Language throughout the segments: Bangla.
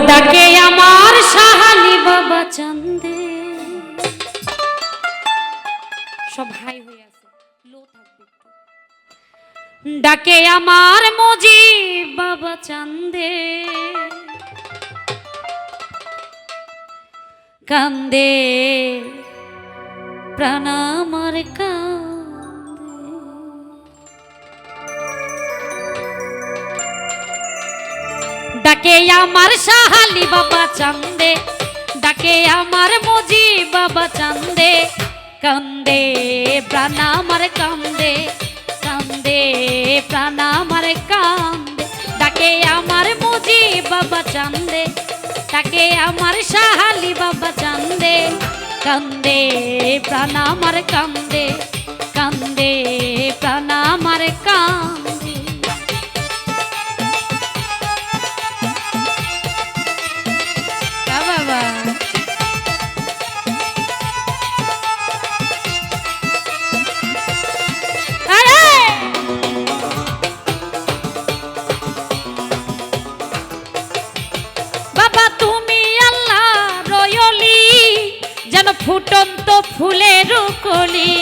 ডাকে আমার সাহালি বাবা চান্দে। সব হাই হয়ে আছে, লো থাকবে। ডাকে আমার মজি বাবা চান্দে। কান্দে, প্রাণ আমার কান্দে ডাকে আমার সাহালি বাবা চান্দে, ডাকে আমার মজি বাবা চান্দে। কান্দে, প্রাণ আমার কান্দে কান্দে, প্রাণ আমার কান্দে। ডাকে আমার মজি বাবা চান্দে, ডাকে আমার সাহালি বাবা চান্দে। কান্দে, প্রাণ আমার কান্দে কান্দে, প্রাণ আমার কান্দে। ফুলের কলি।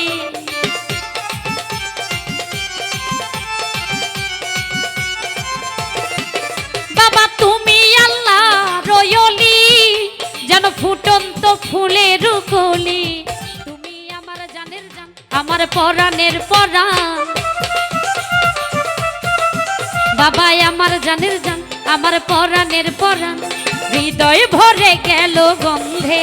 বাবা, তুমি আল্লাহ রয়লি, যেন ফুটন্ত ফুলের কলি। তুমি আমার জানের জান, আমার পরাণের পরাণ বাবাই আমার জানের জান, আমার পরাণের পরাণ হৃদয় ভরে গেল গন্ধে।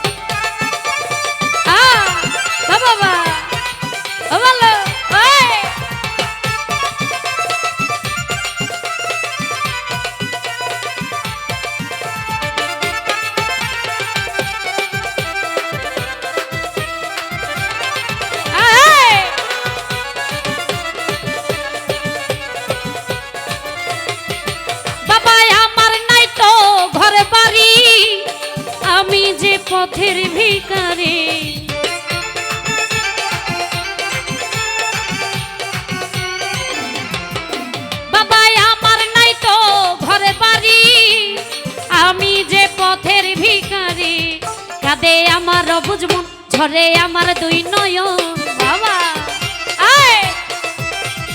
পথের ভিকারি বাবা আমার নাই আমি যে ঝরে আমার দুই নয়ন। বাবা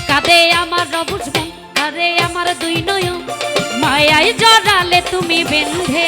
কাঁদে আমার বুঝমন ঝরে আমার দুই নয়ন। মায়াই জড়ালে তুমি কান্দে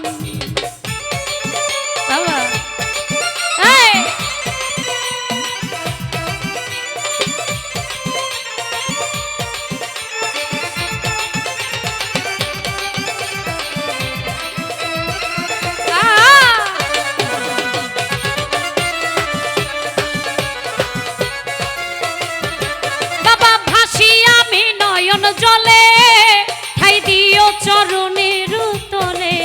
জলে ঠাই দিও চরণের তলে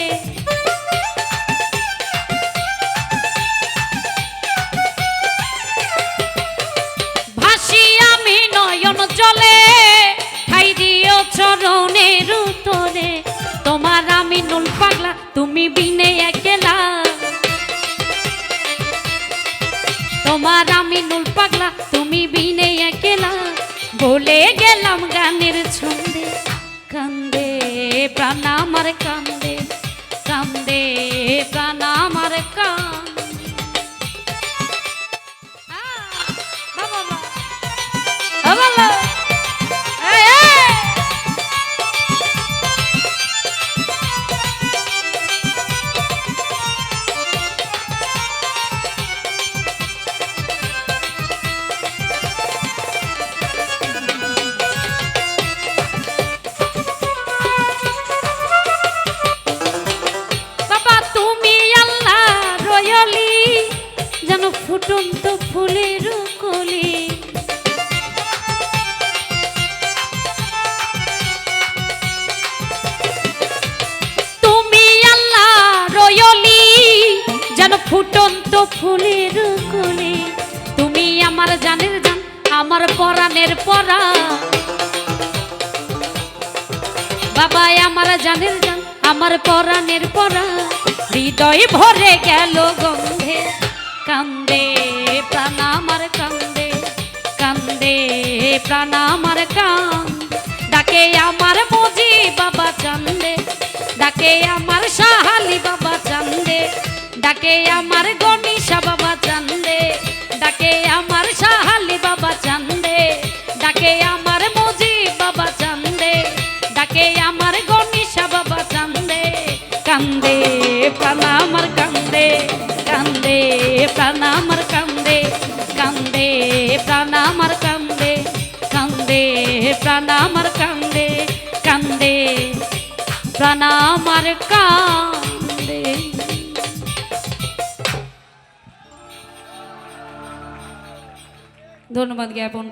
ভাসি আমি নয়ন জলে, ঠাই দিও চরণের তলে তোমার আমি নুল পাগলা, তুমি বিনে একলা। তোমার আমি নুল পাগলা, তুমি বিনে একলা। বলে গেলাম গানের ছন্দে। কান্দে প্রাণ আমার কান্দে কান্দে প্রাণ আমার কান্দে। ফুটন্ত তুমি আল্লাহ রয়লি, যেন ফুটন্ত ফুলের কলি। তুমি আমার জানের জান, আমার পরাণের পরা। বাবা আমার জানের জান, আমার পরাণের পরা। হৃদয় ভরে গেল গন্ধে, কান্দে। প্রাণ আমার কান, ডাকে আমার মজি বাবা চান্দে, ডাকে আমার সাহালি বাবা চান্দে, ডাকে আমার গণিসা বাবা চান্দে, ডাকে আমার সাহালি বাবা চান্দে, ডাকে আমার মজি বাবা চান্দে, ডাকে আমার গণিসা বাবা চান্দে, কান্দে প্রাণ আমার কান্দে কান্দে প্রাণ আমার প্রাণ আমার কান্দে কান্দে। প্রাণ আমার কান্দে। ধন্যবাদ জ্ঞাপন